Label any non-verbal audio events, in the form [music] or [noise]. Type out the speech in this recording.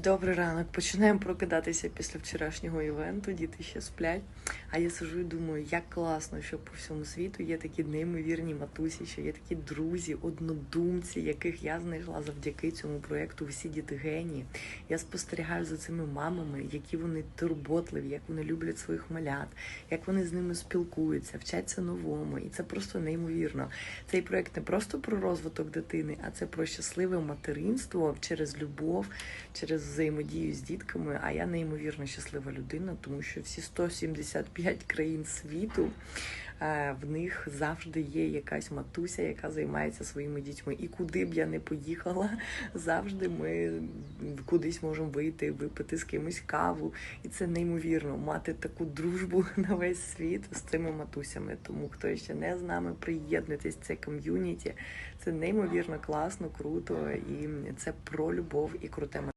Добрий ранок. Починаємо прокидатися після вчорашнього івенту. Діти ще сплять. А я сижу і думаю, як класно, що по всьому світу є такі неймовірні матусі, що є такі друзі, однодумці, яких я знайшла завдяки цьому проєкту Всі діти генії. Я спостерігаю за цими мамами, які вони турботливі, як вони люблять своїх малят, як вони з ними спілкуються, вчаться новому. І це просто неймовірно. Цей проєкт не просто про розвиток дитини, а це про щасливе материнство через любов, через взаємодію з дітками. А я неймовірно щаслива людина, тому що всі 175 країн світу. е, В них завжди є якась матуся, яка займається своїми дітьми. І куди б я не поїхала, [laughs] завжди ми кудись можемо вийти, випити з кимось каву. І це неймовірно мати таку дружбу [laughs] на весь світ з цими матусями. Тому хто ще не з нами, приєднуйтесь це ком'юніті. Це неймовірно класно, круто, і це про любов і круте